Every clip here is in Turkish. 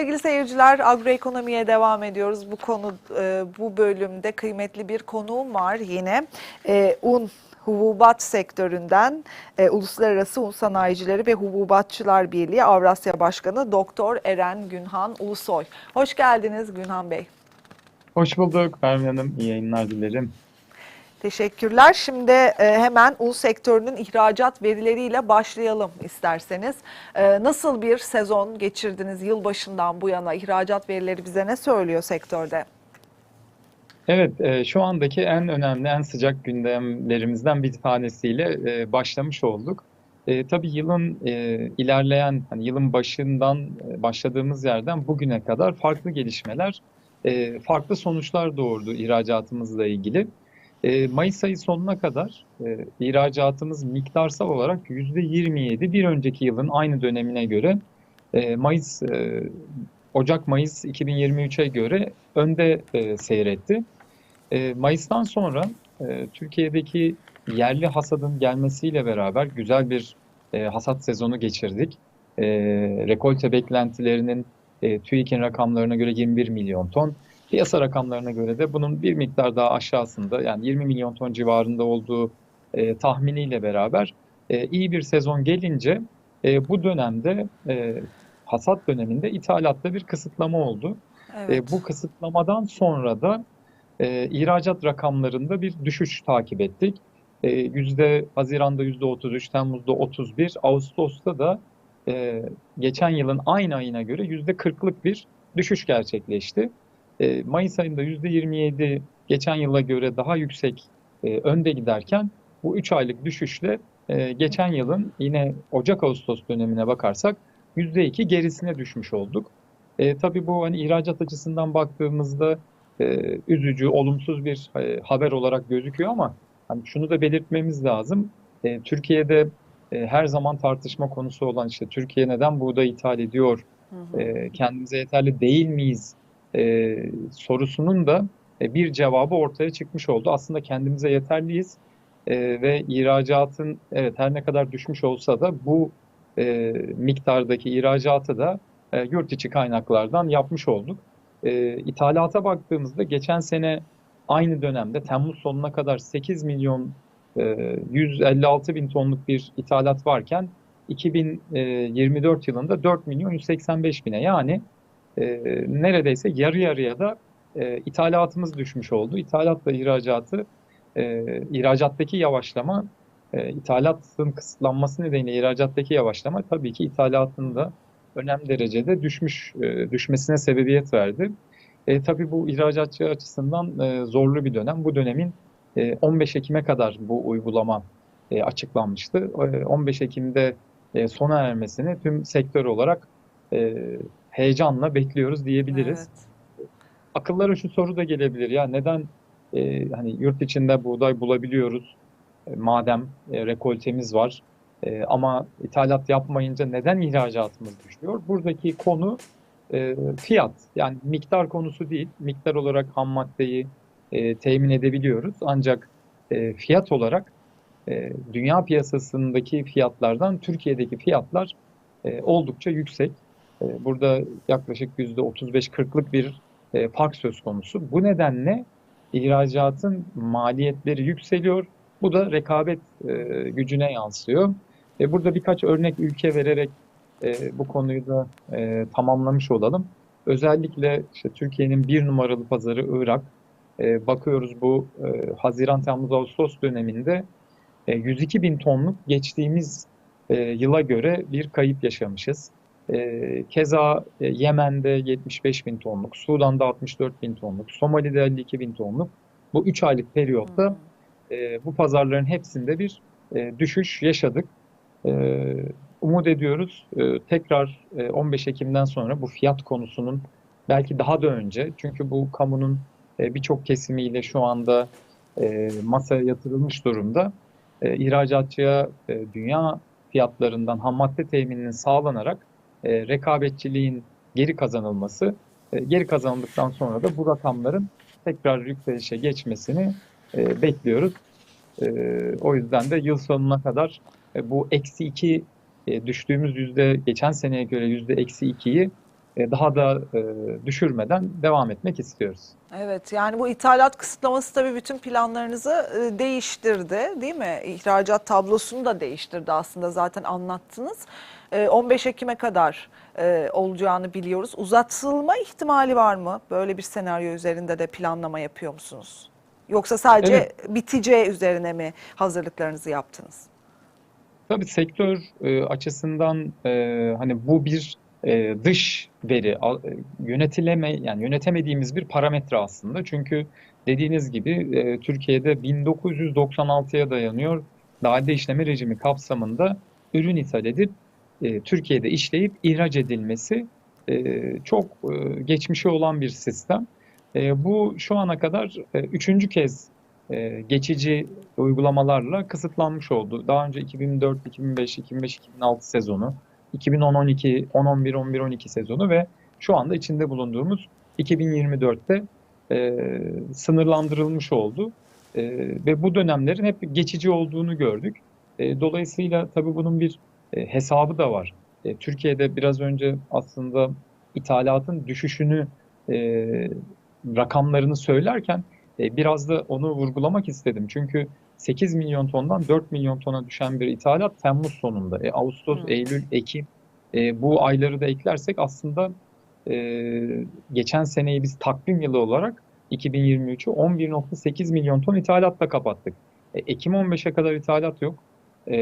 sevgili seyirciler. Agroekonomiye devam ediyoruz. Bu konu e, bu bölümde kıymetli bir konuğum var yine. E, un hububat sektöründen e, Uluslararası Un Sanayicileri ve Hububatçılar Birliği Avrasya Başkanı Doktor Eren Günhan Ulusoy. Hoş geldiniz Günhan Bey. Hoş bulduk Pervin Hanım. İyi yayınlar dilerim. Teşekkürler. Şimdi e, hemen un sektörünün ihracat verileriyle başlayalım isterseniz. E, nasıl bir sezon geçirdiniz yılbaşından bu yana? İhracat verileri bize ne söylüyor sektörde? Evet, e, şu andaki en önemli, en sıcak gündemlerimizden bir tanesiyle başlamış olduk. Tabii yılın ilerleyen, hani yılın başından başladığımız yerden bugüne kadar farklı gelişmeler, farklı sonuçlar doğurdu ihracatımızla ilgili. E, Mayıs ayı sonuna kadar e, ihracatımız miktarsal olarak %27 bir önceki yılın aynı dönemine göre e, Mayıs e, Ocak-Mayıs 2023'e göre önde e, seyretti. Mayıs'tan sonra Türkiye'deki yerli hasadın gelmesiyle beraber güzel bir hasat sezonu geçirdik. E, rekolte beklentilerinin e, TÜİK'in rakamlarına göre 21 milyon ton, piyasa rakamlarına göre de bunun bir miktar daha aşağısında yani 20 milyon ton civarında olduğu e, tahminiyle beraber e, iyi bir sezon gelince e, bu dönemde e, hasat döneminde ithalatta bir kısıtlama oldu. Evet. E, bu kısıtlamadan sonra da e, ihracat rakamlarında bir düşüş takip ettik. E, yüzde Haziran'da yüzde 33, Temmuz'da 31, Ağustos'ta da e, geçen yılın aynı ayına göre yüzde 40'lık bir düşüş gerçekleşti. E, Mayıs ayında yüzde 27 geçen yıla göre daha yüksek e, önde giderken bu 3 aylık düşüşle e, geçen yılın yine Ocak-Ağustos dönemine bakarsak %2 gerisine düşmüş olduk. E, tabii bu hani ihracat açısından baktığımızda e, üzücü, olumsuz bir e, haber olarak gözüküyor ama hani şunu da belirtmemiz lazım. E, Türkiye'de e, her zaman tartışma konusu olan işte Türkiye neden buğday ithal ediyor, Hı hı. e, kendimize yeterli değil miyiz e, sorusunun da e, bir cevabı ortaya çıkmış oldu. Aslında kendimize yeterliyiz e, ve ihracatın evet her ne kadar düşmüş olsa da bu e, miktardaki ihracatı da e, yurt içi kaynaklardan yapmış olduk. E, ithalata baktığımızda geçen sene aynı dönemde Temmuz sonuna kadar 8 milyon e, 156 bin tonluk bir ithalat varken 2024 yılında 4 milyon 185 bine yani e, neredeyse yarı yarıya da e, ithalatımız düşmüş oldu. İthalatla ihracatı, e, ihracattaki yavaşlama, e, ithalatın kısıtlanması nedeniyle ihracattaki yavaşlama tabii ki ithalatın da önemli derecede düşmüş e, düşmesine sebebiyet verdi. E, tabii bu ihracatçı açısından e, zorlu bir dönem. Bu dönemin e, 15 Ekim'e kadar bu uygulama e, açıklanmıştı. E, 15 Ekim'de e, sona ermesini tüm sektör olarak e, heyecanla bekliyoruz diyebiliriz. Evet. Akıllara şu soru da gelebilir ya neden e, hani yurt içinde buğday bulabiliyoruz e, madem e, rekoltemiz var e, ama ithalat yapmayınca neden ihracatımız düşüyor? Buradaki konu e, fiyat yani miktar konusu değil. Miktar olarak ham maddeyi e, temin edebiliyoruz ancak e, fiyat olarak e, dünya piyasasındaki fiyatlardan Türkiye'deki fiyatlar e, oldukça yüksek. E, burada yaklaşık %35-40'lık bir e, fark söz konusu. Bu nedenle ihracatın maliyetleri yükseliyor. Bu da rekabet e, gücüne yansıyor. Burada birkaç örnek ülke vererek bu konuyu da tamamlamış olalım. Özellikle işte Türkiye'nin bir numaralı pazarı Irak. Bakıyoruz bu Haziran, Temmuz, Ağustos döneminde e, 102 bin tonluk geçtiğimiz yıla göre bir kayıp yaşamışız. E, keza e, Yemen'de 75 bin tonluk, Sudan'da 64 bin tonluk, Somali'de 52 bin tonluk. Bu 3 aylık periyotta e, bu pazarların hepsinde bir e, düşüş yaşadık. E, umut ediyoruz e, tekrar e, 15 Ekim'den sonra bu fiyat konusunun belki daha da önce çünkü bu kamunun e, birçok kesimiyle şu anda e, masaya yatırılmış durumda. E, ihracatçıya e, dünya fiyatlarından ham madde temininin sağlanarak e, rekabetçiliğin geri kazanılması, e, geri kazanıldıktan sonra da bu rakamların tekrar yükselişe geçmesini e, bekliyoruz. E, o yüzden de yıl sonuna kadar e, bu eksi iki e, düştüğümüz yüzde geçen seneye göre yüzde eksi ikiyi e, daha da e, düşürmeden devam etmek istiyoruz. Evet yani bu ithalat kısıtlaması tabii bütün planlarınızı e, değiştirdi değil mi? İhracat tablosunu da değiştirdi aslında zaten anlattınız. E, 15 Ekim'e kadar e, olacağını biliyoruz. Uzatılma ihtimali var mı? Böyle bir senaryo üzerinde de planlama yapıyor musunuz? Yoksa sadece Evet. biteceği üzerine mi hazırlıklarınızı yaptınız? Tabii sektör e, açısından e, hani bu bir e, dış veri e, yönetileme yani yönetemediğimiz bir parametre aslında. Çünkü dediğiniz gibi e, Türkiye'de 1996'ya dayanıyor. Dahilde işleme rejimi kapsamında ürün ithal edip e, Türkiye'de işleyip ihraç edilmesi e, çok e, geçmişi olan bir sistem. E, bu şu ana kadar e, üçüncü kez e, geçici uygulamalarla kısıtlanmış oldu. Daha önce 2004, 2005, 2005, 2006 sezonu, 2010, 12, 10, 11, 11, 12 sezonu ve şu anda içinde bulunduğumuz 2024'te e, sınırlandırılmış oldu. E, ve bu dönemlerin hep geçici olduğunu gördük. E, dolayısıyla tabii bunun bir e, hesabı da var. E, Türkiye'de biraz önce aslında ithalatın düşüşünü e, rakamlarını söylerken e, biraz da onu vurgulamak istedim. Çünkü 8 milyon tondan 4 milyon tona düşen bir ithalat Temmuz sonunda. E, Ağustos, Hı. Eylül, Ekim e, bu ayları da eklersek aslında e, geçen seneyi biz takvim yılı olarak 2023'ü 11.8 milyon ton ithalatla kapattık. E, Ekim 15'e kadar ithalat yok. E,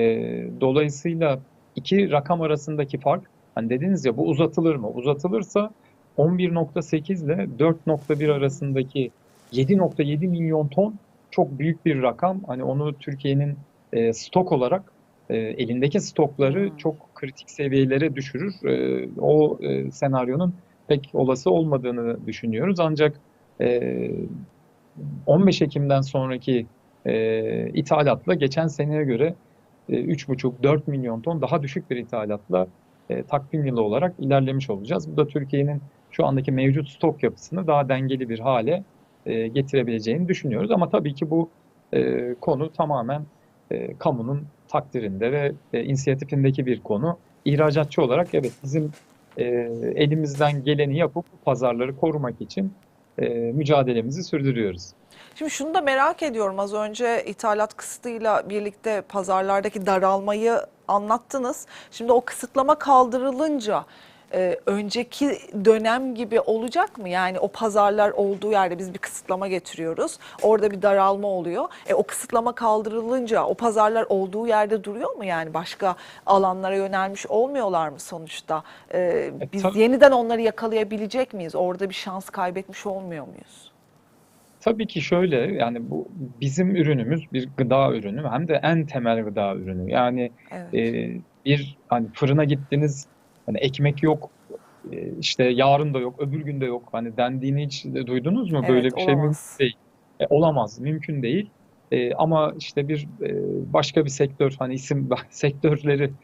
dolayısıyla iki rakam arasındaki fark, hani dediniz ya bu uzatılır mı? Uzatılırsa 11.8 ile 4.1 arasındaki 7.7 milyon ton çok büyük bir rakam. Hani onu Türkiye'nin e, stok olarak e, elindeki stokları Hmm. çok kritik seviyelere düşürür. E, o e, senaryonun pek olası olmadığını düşünüyoruz. Ancak e, 15 Ekim'den sonraki e, ithalatla geçen seneye göre 3,5-4 milyon ton daha düşük bir ithalatla e, takvim yılı olarak ilerlemiş olacağız. Bu da Türkiye'nin şu andaki mevcut stok yapısını daha dengeli bir hale e, getirebileceğini düşünüyoruz. Ama tabii ki bu e, konu tamamen e, kamunun takdirinde ve e, inisiyatifindeki bir konu. İhracatçı olarak evet bizim e, elimizden geleni yapıp pazarları korumak için e, mücadelemizi sürdürüyoruz. Şimdi şunu da merak ediyorum. Az önce ithalat kısıtıyla birlikte pazarlardaki daralmayı anlattınız. Şimdi o kısıtlama kaldırılınca e, önceki dönem gibi olacak mı? Yani o pazarlar olduğu yerde biz bir kısıtlama getiriyoruz. Orada bir daralma oluyor. E, o kısıtlama kaldırılınca o pazarlar olduğu yerde duruyor mu? Yani başka alanlara yönelmiş olmuyorlar mı sonuçta? E, biz tabii. yeniden onları yakalayabilecek miyiz? Orada bir şans kaybetmiş olmuyor muyuz? Tabii ki şöyle yani bu bizim ürünümüz bir gıda ürünü hem de en temel gıda ürünü. Yani Evet. e, bir hani fırına gittiniz hani ekmek yok e, işte yarın da yok öbür gün de yok hani dendiğini hiç duydunuz mu? Böyle Evet, bir şey mümkün olamaz. değil. E, olamaz mümkün değil. E, ama işte bir e, başka bir sektör hani isim sektörleri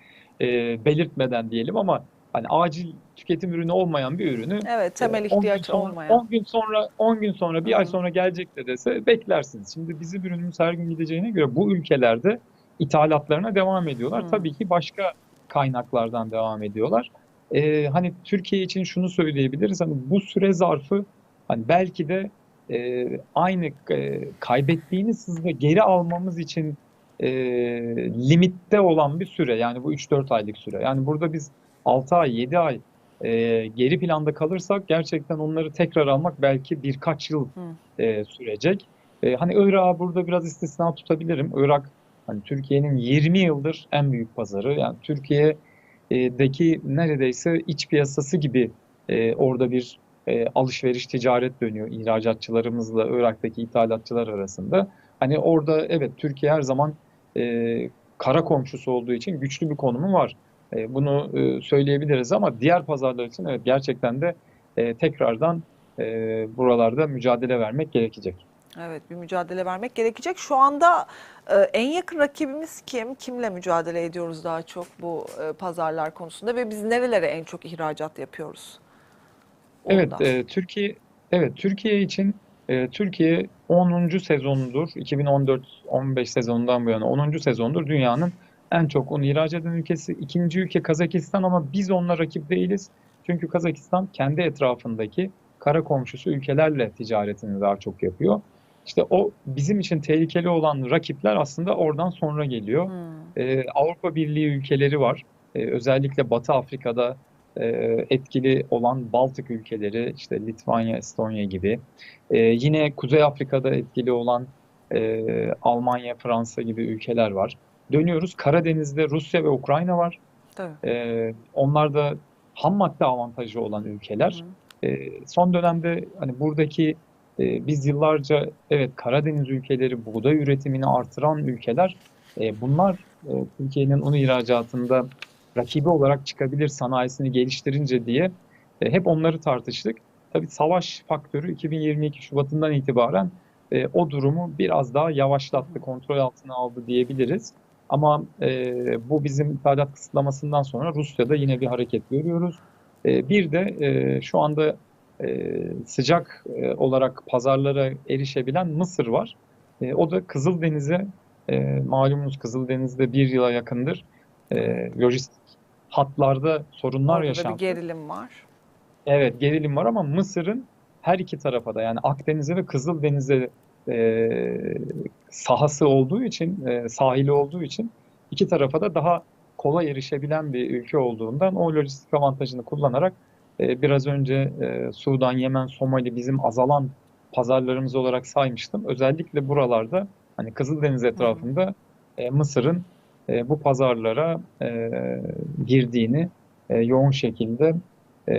e, belirtmeden diyelim ama hani acil tüketim ürünü olmayan bir ürünü Evet, temel 10 gün ihtiyaç sonra, olmayan. 10 gün sonra 10 gün sonra bir ay Hı. sonra gelecek de dese beklersiniz. Şimdi bizim ürünümüz her gün gideceğine göre bu ülkelerde ithalatlarına devam ediyorlar. Hı. Tabii ki başka kaynaklardan devam ediyorlar. Ee, hani Türkiye için şunu söyleyebiliriz. Hani bu süre zarfı hani belki de e, aynı e, kaybettiğiniz hızla geri almamız için e, limitte olan bir süre. Yani bu 3-4 aylık süre. Yani burada biz 6 ay, 7 ay e, geri planda kalırsak gerçekten onları tekrar almak belki birkaç yıl e, sürecek. E, hani Irak'ı burada biraz istisna tutabilirim. Irak hani Türkiye'nin 20 yıldır en büyük pazarı. Yani Türkiye'deki neredeyse iç piyasası gibi e, orada bir e, alışveriş ticaret dönüyor ihracatçılarımızla Irak'taki ithalatçılar arasında. Hani orada evet Türkiye her zaman e, kara komşusu olduğu için güçlü bir konumu var. E, bunu e, söyleyebiliriz ama diğer pazarlar için evet gerçekten de e, tekrardan e, buralarda mücadele vermek gerekecek. Evet, bir mücadele vermek gerekecek. Şu anda e, en yakın rakibimiz kim? Kimle mücadele ediyoruz daha çok bu e, pazarlar konusunda ve biz nerelere en çok ihracat yapıyoruz? Evet, Orada. e, Türkiye evet Türkiye için e, Türkiye 10. sezonudur. 2014-15 sezonundan bu yana 10. sezondur dünyanın en çok un ihraç eden ülkesi. İkinci ülke Kazakistan ama biz onunla rakip değiliz. Çünkü Kazakistan kendi etrafındaki kara komşusu ülkelerle ticaretini daha çok yapıyor. İşte o bizim için tehlikeli olan rakipler aslında oradan sonra geliyor. Hmm. Ee, Avrupa Birliği ülkeleri var. Ee, özellikle Batı Afrika'da e, etkili olan Baltık ülkeleri, işte Litvanya, Estonya gibi. Ee, yine Kuzey Afrika'da etkili olan e, Almanya, Fransa gibi ülkeler var. Dönüyoruz Karadeniz'de Rusya ve Ukrayna var. Ee, onlar da ham madde avantajı olan ülkeler. Hı hı. Ee, son dönemde hani buradaki e, biz yıllarca evet Karadeniz ülkeleri buğday üretimini artıran ülkeler e, bunlar e, Türkiye'nin un ihracatında rakibi olarak çıkabilir sanayisini geliştirince diye e, hep onları tartıştık. Tabii savaş faktörü 2022 Şubat'ından itibaren e, o durumu biraz daha yavaşlattı, kontrol altına aldı diyebiliriz. Ama e, bu bizim ithalat kısıtlamasından sonra Rusya'da yine bir hareket görüyoruz. E, bir de e, şu anda e, sıcak e, olarak pazarlara erişebilen Mısır var. E, o da Kızıldeniz'e e, malumunuz Kızıldeniz'de bir yıla yakındır e, lojistik hatlarda sorunlar Orada da yaşandı. bir gerilim var. Evet gerilim var ama Mısır'ın her iki tarafa da yani Akdeniz'e ve Kızıldeniz'e e, sahası olduğu için, e, sahili olduğu için iki tarafa da daha kolay erişebilen bir ülke olduğundan o lojistik avantajını kullanarak e, biraz önce e, Sudan, Yemen, Somali bizim azalan pazarlarımız olarak saymıştım. Özellikle buralarda hani Kızıldeniz etrafında e, Mısır'ın e, bu pazarlara e, girdiğini e, yoğun şekilde e,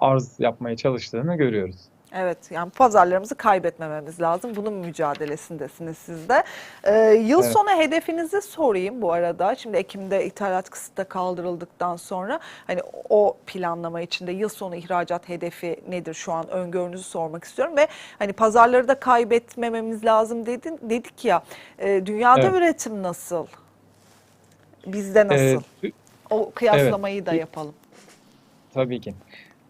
arz yapmaya çalıştığını görüyoruz. Evet yani pazarlarımızı kaybetmememiz lazım. Bunun mücadelesindesiniz siz de. Ee, yıl Evet. sonu hedefinizi sorayım bu arada. Şimdi Ekim'de ithalat kısıtı kaldırıldıktan sonra hani o planlama içinde yıl sonu ihracat hedefi nedir şu an öngörünüzü sormak istiyorum ve hani pazarları da kaybetmememiz lazım dedin dedik ya. e, dünyada Evet. üretim nasıl? Bizde nasıl? E, tü- o kıyaslamayı da Evet. yapalım. Tabii ki.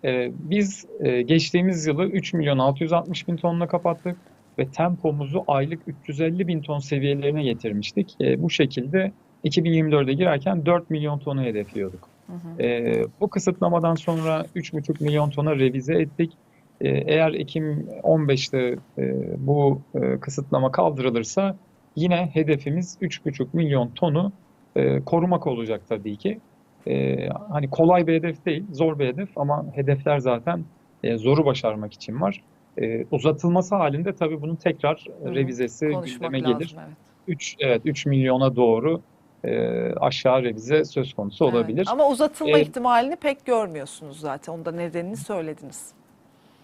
Ee, biz e, geçtiğimiz yılı 3 milyon 660 bin tonla kapattık ve tempomuzu aylık 350 bin ton seviyelerine getirmiştik. E, bu şekilde 2024'e girerken 4 milyon tonu hedefliyorduk. Hı hı. E, bu kısıtlamadan sonra 3,5 milyon tona revize ettik. E, eğer Ekim 15'te e, bu e, kısıtlama kaldırılırsa yine hedefimiz 3,5 milyon tonu e, korumak olacak tabii ki. E, hani kolay bir hedef değil, zor bir hedef ama hedefler zaten e, zoru başarmak için var. E, uzatılması halinde tabii bunun tekrar Hı hı. revizesi Konuşmak gündeme lazım gelir. evet. 3 evet 3 milyona doğru e, aşağı revize söz konusu Evet. olabilir. Ama uzatılma E, ihtimalini pek görmüyorsunuz zaten. Onda nedenini söylediniz.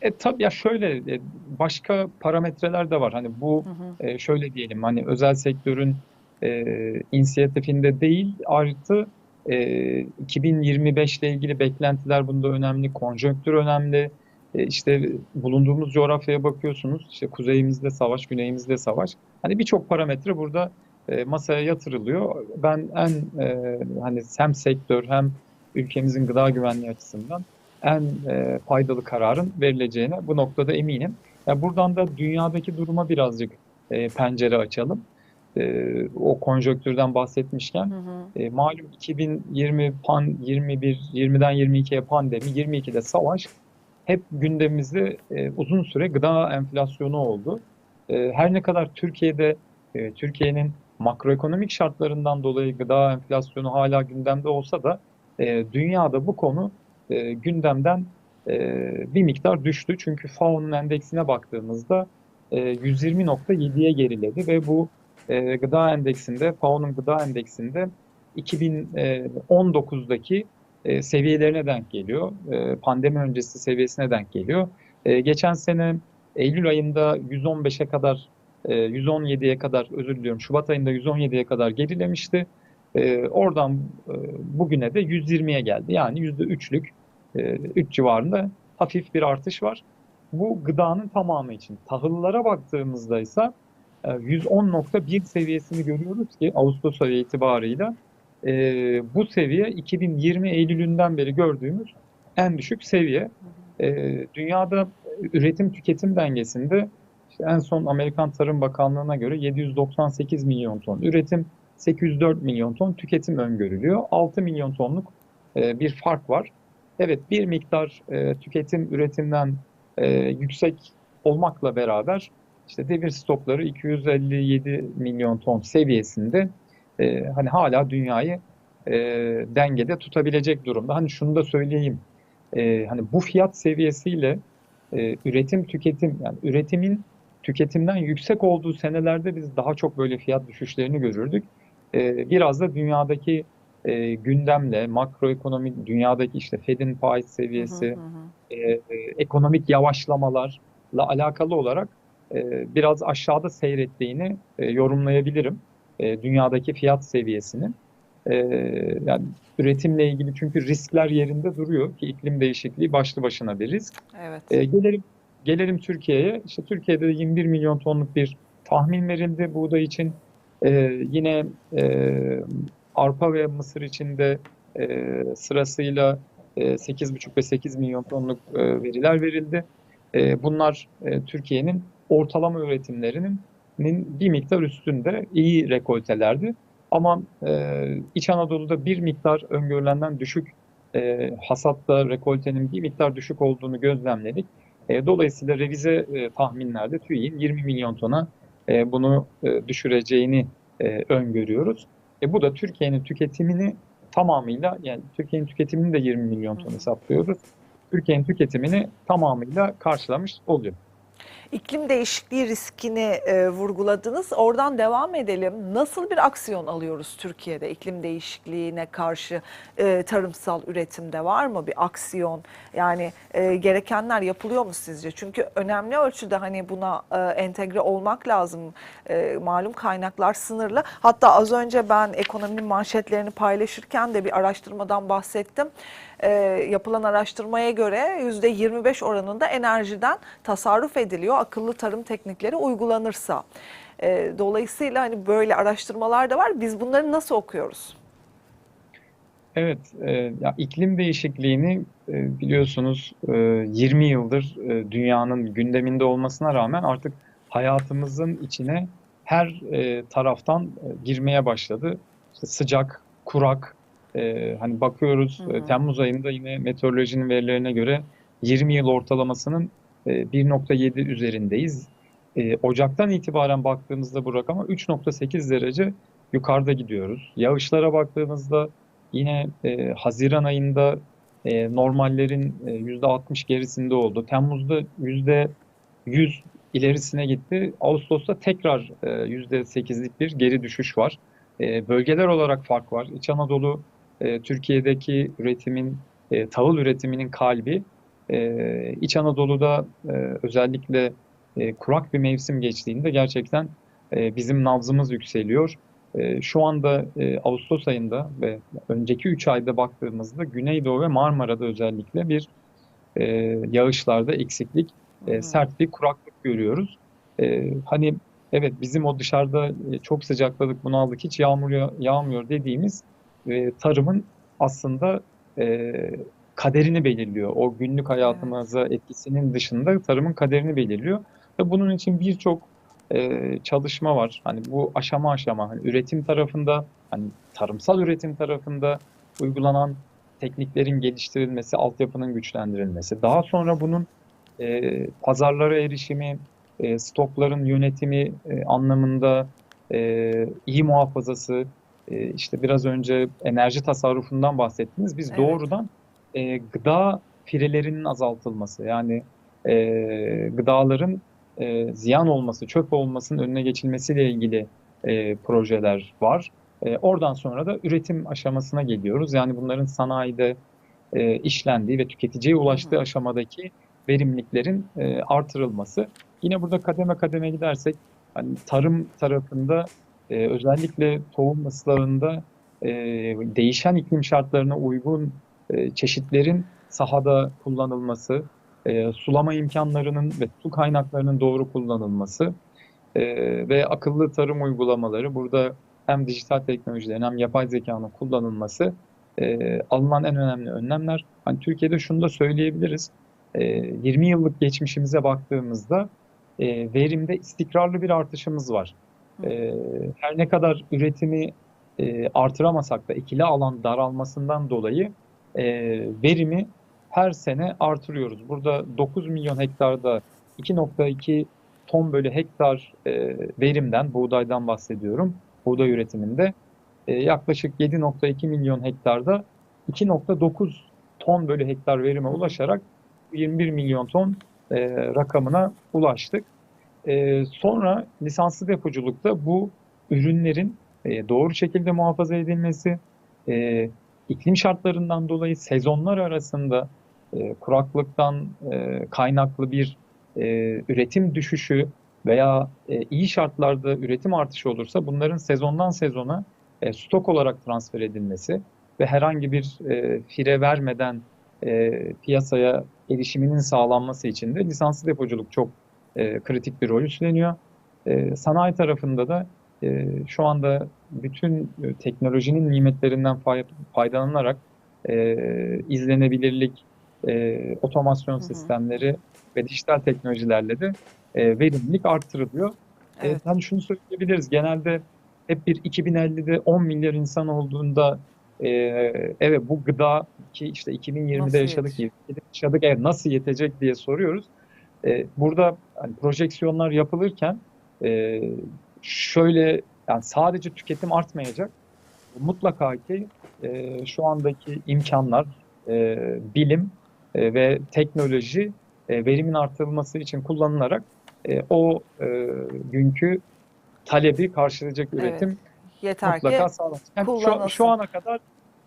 E tabii ya şöyle e, başka parametreler de var. Hani bu Hı hı. e, şöyle diyelim hani özel sektörün e, inisiyatifinde değil artı e, 2025 ile ilgili beklentiler bunda önemli, konjonktür önemli. E, işte bulunduğumuz coğrafyaya bakıyorsunuz. İşte kuzeyimizde savaş, güneyimizde savaş. Hani birçok parametre burada e, masaya yatırılıyor. Ben en e, hani hem sektör hem ülkemizin gıda güvenliği açısından en e, faydalı kararın verileceğine bu noktada eminim. Ya buradan da dünyadaki duruma birazcık e, pencere açalım. E, o konjonktürden bahsetmişken Hı hı. e, malum 2020 pan 21 20'den 22'ye pandemi 22'de savaş hep gündemimizde e, uzun süre gıda enflasyonu oldu. E, her ne kadar Türkiye'de e, Türkiye'nin makroekonomik şartlarından dolayı gıda enflasyonu hala gündemde olsa da e, dünyada bu konu e, gündemden e, bir miktar düştü. Çünkü FAO'nun endeksine baktığımızda e, 120.7'ye geriledi ve bu e, gıda endeksinde, FAO'nun gıda endeksinde 2019'daki e, seviyelerine denk geliyor. E, pandemi öncesi seviyesine denk geliyor. E, geçen sene Eylül ayında 115'e kadar, e, 117'ye kadar özür diliyorum, Şubat ayında 117'ye kadar gerilemişti. E, oradan e, bugüne de 120'ye geldi. Yani %3'lük, e, 3 civarında hafif bir artış var. Bu gıdanın tamamı için. Tahıllara baktığımızda ise e, 110.1 seviyesini görüyoruz ki Ağustos ayı itibarıyla e, bu seviye 2020 Eylül'ünden beri gördüğümüz en düşük seviye. E, dünyada üretim tüketim dengesinde işte en son Amerikan Tarım Bakanlığı'na göre 798 milyon ton üretim, 804 milyon ton tüketim öngörülüyor. 6 milyon tonluk e, bir fark var. evet bir miktar e, tüketim üretimden e, yüksek olmakla beraber işte devir stokları 257 milyon ton seviyesinde e, hani hala dünyayı e, dengede tutabilecek durumda. Hani şunu da söyleyeyim. E, hani bu fiyat seviyesiyle e, üretim tüketim yani üretimin tüketimden yüksek olduğu senelerde biz daha çok böyle fiyat düşüşlerini görürdük. E, biraz da dünyadaki e, gündemle makroekonomik dünyadaki işte Fed'in faiz seviyesi, Hı hı hı. e, e, ekonomik yavaşlamalarla alakalı olarak e, biraz aşağıda seyrettiğini e, yorumlayabilirim. E, dünyadaki fiyat seviyesini. E, yani üretimle ilgili çünkü riskler yerinde duruyor ki iklim değişikliği başlı başına bir risk. Evet. E, gelelim gelelim Türkiye'ye. İşte Türkiye'de de 21 milyon tonluk bir tahmin verildi buğday için. E, yine e, arpa ve mısır için de e, sırasıyla e, 8,5 ve 8 milyon tonluk e, veriler verildi. E, bunlar e, Türkiye'nin ortalama üretimlerinin nin bir miktar üstünde iyi rekoltelerdi. Ama e, İç Anadolu'da bir miktar öngörülenden düşük e, hasatta rekoltenin bir miktar düşük olduğunu gözlemledik. E, dolayısıyla revize e, tahminlerde TÜİ'nin 20 milyon tona e, bunu e, düşüreceğini e, öngörüyoruz. E, bu da Türkiye'nin tüketimini tamamıyla yani Türkiye'nin tüketimini de 20 milyon ton hesaplıyoruz. Türkiye'nin tüketimini tamamıyla karşılamış oluyor. İklim değişikliği riskini e, vurguladınız. Oradan devam edelim. Nasıl bir aksiyon alıyoruz Türkiye'de iklim değişikliğine karşı e, tarımsal üretimde var mı bir aksiyon? Yani e, gerekenler yapılıyor mu sizce? Çünkü önemli ölçüde hani buna e, entegre olmak lazım. E, malum kaynaklar sınırlı. Hatta az önce ben ekonominin manşetlerini paylaşırken de bir araştırmadan bahsettim. E, yapılan araştırmaya göre %25 oranında enerjiden tasarruf ediliyor akıllı tarım teknikleri uygulanırsa. E, dolayısıyla hani böyle araştırmalar da var. Biz bunları nasıl okuyoruz? Evet, e, ya iklim değişikliğini e, biliyorsunuz e, 20 yıldır e, dünyanın gündeminde olmasına rağmen artık hayatımızın içine her e, taraftan e, girmeye başladı. İşte sıcak, kurak, e, hani bakıyoruz Hı e, hı. Temmuz ayında yine meteorolojinin verilerine göre 20 yıl ortalamasının e, 1.7 üzerindeyiz. E, Ocaktan itibaren baktığımızda bu rakama 3.8 derece yukarıda gidiyoruz. Yağışlara baktığımızda yine e, Haziran ayında e, normallerin e, %60 gerisinde oldu. Temmuz'da %100 ilerisine gitti. Ağustos'ta tekrar e, %8'lik bir geri düşüş var. E, bölgeler olarak fark var. İç Anadolu e, Türkiye'deki üretimin, e, tahıl üretiminin kalbi. E, İç Anadolu'da e, özellikle e, kurak bir mevsim geçtiğinde gerçekten e, bizim nabzımız yükseliyor. E, şu anda e, Ağustos ayında ve önceki 3 ayda baktığımızda Güneydoğu ve Marmara'da özellikle bir e, yağışlarda eksiklik, e, sert bir kuraklık görüyoruz. E, hani evet bizim o dışarıda çok sıcakladık, bunaldık, hiç yağmur ya- yağmıyor dediğimiz e, tarımın aslında e, kaderini belirliyor. O günlük hayatımıza etkisinin dışında tarımın kaderini belirliyor. Ve bunun için birçok e, çalışma var. Hani bu aşama aşama hani üretim tarafında, hani tarımsal üretim tarafında uygulanan tekniklerin geliştirilmesi, altyapının güçlendirilmesi. Daha sonra bunun e, pazarlara erişimi, e, stokların yönetimi e, anlamında e, iyi muhafazası, e, işte biraz önce enerji tasarrufundan bahsettiniz. Biz Evet. doğrudan e, gıda firelerinin azaltılması, yani e, gıdaların e, ziyan olması, çöp olmasının önüne geçilmesiyle ilgili e, projeler var. E, oradan sonra da üretim aşamasına geliyoruz. Yani bunların sanayide e, işlendiği ve tüketiciye ulaştığı Hı aşamadaki verimliliklerin e, artırılması. Yine burada kademe kademe gidersek hani tarım tarafında e, özellikle tohum ıslahında e, değişen iklim şartlarına uygun e, çeşitlerin sahada kullanılması, e, sulama imkanlarının ve su kaynaklarının doğru kullanılması e, ve akıllı tarım uygulamaları burada hem dijital teknolojilerin hem yapay zekanın kullanılması e, alınan en önemli önlemler. Hani Türkiye'de şunu da söyleyebiliriz. E, 20 yıllık geçmişimize baktığımızda e, verimde istikrarlı bir artışımız var. E, her ne kadar üretimi e, artıramasak da ikili alan daralmasından dolayı e, verimi her sene artırıyoruz. Burada 9 milyon hektarda 2.2 ton bölü hektar e, verimden, buğdaydan bahsediyorum, buğday üretiminde e, yaklaşık 7.2 milyon hektarda 2.9 ton bölü hektar verime ulaşarak 21 milyon ton e, rakamına ulaştık. E, sonra lisanslı depoculukta bu ürünlerin e, doğru şekilde muhafaza edilmesi, e, iklim şartlarından dolayı sezonlar arasında e, kuraklıktan e, kaynaklı bir e, üretim düşüşü veya e, iyi şartlarda üretim artışı olursa bunların sezondan sezona e, stok olarak transfer edilmesi ve herhangi bir e, fire vermeden e, piyasaya erişiminin sağlanması için de lisanslı depoculuk çok e, kritik bir rol üstleniyor. E, sanayi tarafında da e, şu anda bütün e, teknolojinin nimetlerinden fay- faydalanarak e, izlenebilirlik, e, otomasyon hı. sistemleri ve dijital teknolojilerle de e, verimlilik artırılıyor. E, Evet. hani şunu söyleyebiliriz. Genelde hep bir 2050'de 10 milyar insan olduğunda e, evet bu gıda ki işte 2020'de Nasıl yaşadık, yetecek? 20'de yaşadık. Evet nasıl yetecek diye soruyoruz. E, burada hani projeksiyonlar yapılırken e, şöyle yani sadece tüketim artmayacak. Mutlaka ki e, şu andaki imkanlar, e, bilim e, ve teknoloji e, verimin artırılması için kullanılarak e, o e, günkü talebi karşılayacak Evet. üretim Yeter mutlaka ki sağlanacak. Yani şu, şu ana kadar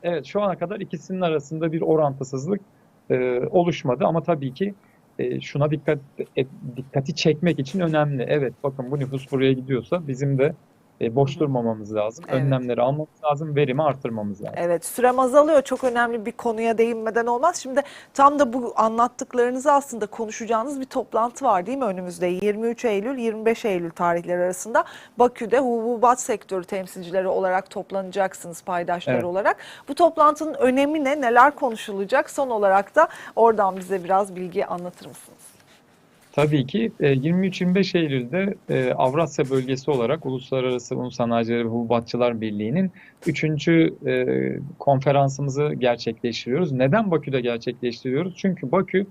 evet şu ana kadar ikisinin arasında bir orantısızlık e, oluşmadı ama tabii ki e, şuna dikkat e, dikkati çekmek için önemli. Evet bakın bu nüfus buraya gidiyorsa bizim de e, boş durmamamız lazım. Evet. Önlemleri almamız lazım, verimi artırmamız lazım. Evet sürem azalıyor. Çok önemli bir konuya değinmeden olmaz. Şimdi tam da bu anlattıklarınızı aslında konuşacağınız bir toplantı var değil mi önümüzde? 23 Eylül 25 Eylül tarihleri arasında Bakü'de hububat sektörü temsilcileri olarak toplanacaksınız paydaşlar Evet. olarak. Bu toplantının önemi ne? Neler konuşulacak? Son olarak da oradan bize biraz bilgi anlatır mısınız? Tabii ki e, 23-25 Eylül'de e, Avrasya bölgesi olarak Uluslararası Un Sanayicileri ve Hububatçılar Birliği'nin 3. konferansımızı gerçekleştiriyoruz. Neden Bakü'de gerçekleştiriyoruz? Çünkü Bakü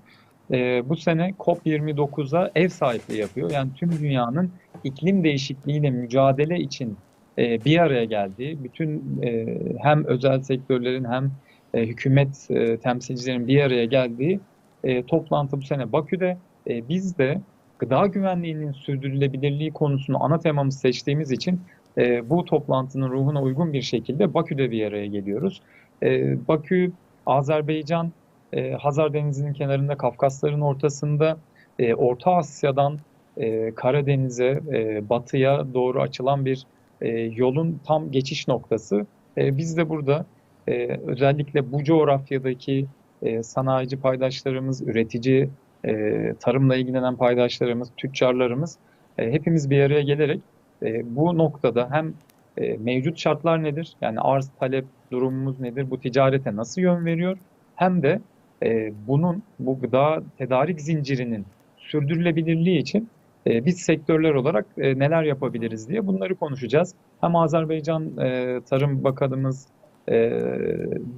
e, bu sene COP29'a ev sahipliği yapıyor. Yani tüm dünyanın iklim değişikliğiyle mücadele için e, bir araya geldiği, bütün e, hem özel sektörlerin hem e, hükümet e, temsilcilerin bir araya geldiği e, toplantı bu sene Bakü'de. E, biz de gıda güvenliğinin sürdürülebilirliği konusunu ana temamız seçtiğimiz için e, bu toplantının ruhuna uygun bir şekilde Bakü'de bir araya geliyoruz. E, Bakü, Azerbaycan, e, Hazar Denizi'nin kenarında, Kafkasların ortasında, e, Orta Asya'dan e, Karadeniz'e, e, batıya doğru açılan bir e, yolun tam geçiş noktası. E, biz de burada e, özellikle bu coğrafyadaki e, sanayici paydaşlarımız, üretici, e, tarımla ilgilenen paydaşlarımız, tüccarlarımız e, hepimiz bir araya gelerek e, bu noktada hem e, mevcut şartlar nedir? Yani arz talep durumumuz nedir? Bu ticarete nasıl yön veriyor? Hem de e, bunun bu gıda tedarik zincirinin sürdürülebilirliği için e, biz sektörler olarak e, neler yapabiliriz diye bunları konuşacağız. Hem Azerbaycan e, Tarım Bakanımız e,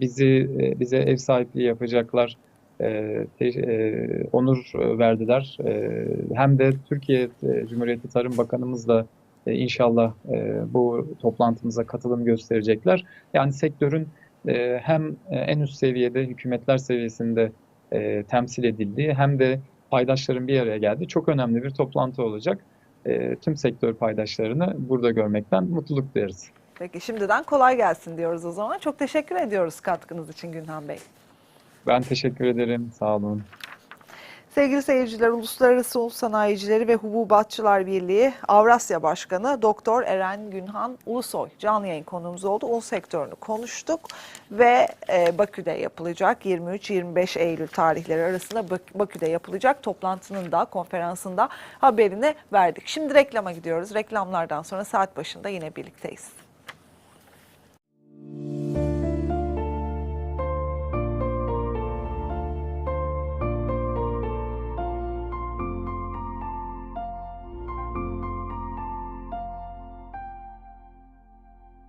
bizi e, bize ev sahipliği yapacaklar. E, e, onur verdiler. E, hem de Türkiye e, Cumhuriyeti Tarım Bakanımız da e, inşallah e, bu toplantımıza katılım gösterecekler. Yani sektörün e, hem e, en üst seviyede hükümetler seviyesinde e, temsil edildiği hem de paydaşların bir araya geldiği çok önemli bir toplantı olacak. E, tüm sektör paydaşlarını burada görmekten mutluluk duyarız. Peki şimdiden kolay gelsin diyoruz o zaman. Çok teşekkür ediyoruz katkınız için Günhan Bey. Ben teşekkür ederim. Sağ olun. Sevgili seyirciler, Uluslararası Un Sanayicileri ve Hububatçılar Birliği Avrasya Başkanı Doktor Eren Günhan Ulusoy canlı yayın konuğumuz oldu. Un sektörünü konuştuk ve e, Bakü'de yapılacak 23-25 Eylül tarihleri arasında Bak- Bakü'de yapılacak toplantının da konferansında haberini verdik. Şimdi reklama gidiyoruz. Reklamlardan sonra saat başında yine birlikteyiz.